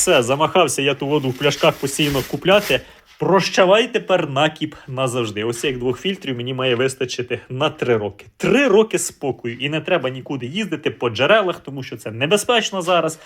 все, замахався я ту воду в пляшках постійно купляти. Прощавай тепер накіп назавжди. Ось як двох фільтрів мені має вистачити на три роки. Три роки спокою. І не треба нікуди їздити по джерелах, тому що це небезпечно зараз.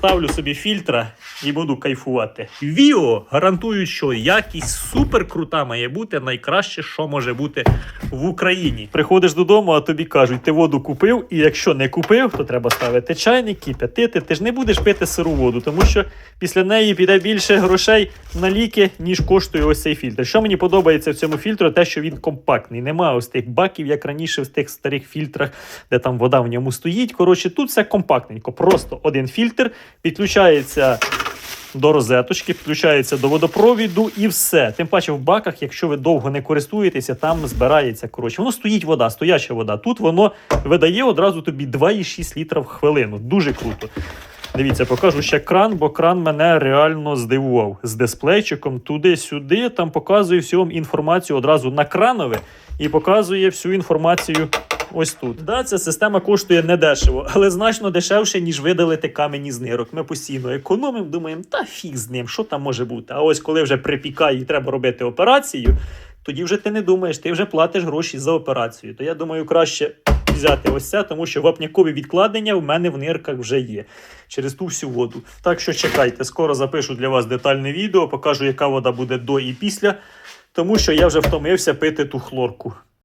Поставлю собі фільтра і буду кайфувати. Віо гарантують, що якість супер крута має бути найкраще, що може бути в Україні. Приходиш додому, а тобі кажуть, ти воду купив, і якщо не купив, то треба ставити чайник, кип'ятити. Ти ж не будеш пити сиру воду, тому що після неї піде більше грошей на ліки, ніж коштує ось цей фільтр. Що мені подобається в цьому фільтру, те, що він компактний. Немає ось тих баків, як раніше в тих старих фільтрах, де там вода в ньому стоїть. Коротше, тут все компактненько. Просто один фільтр підключається до розеточки, підключається до водопровіду і все. Тим паче в баках, якщо ви довго не користуєтеся, там збирається. Коротше, воно стоїть вода, стояча вода. Тут воно видає одразу тобі 2,6 літра в хвилину. Дуже круто. Дивіться, покажу ще кран, бо кран мене реально здивував з дисплейчиком туди-сюди. Там показує всю інформацію одразу на кранове і показує всю інформацію ось тут. Да, ця система коштує недешево, але значно дешевше, ніж видалити камені з нирок. Ми постійно економимо, думаємо, та фіг з ним, що там може бути. А ось коли вже припікає і треба робити операцію, тоді вже ти не думаєш, ти вже платиш гроші за операцію. То я думаю, краще взяти ось це, тому що вапнякові відкладення в мене в нирках вже є через ту всю воду. Так що чекайте, скоро запишу для вас детальне відео, покажу, яка вода буде до і після, тому що я вже втомився пити ту хлорку.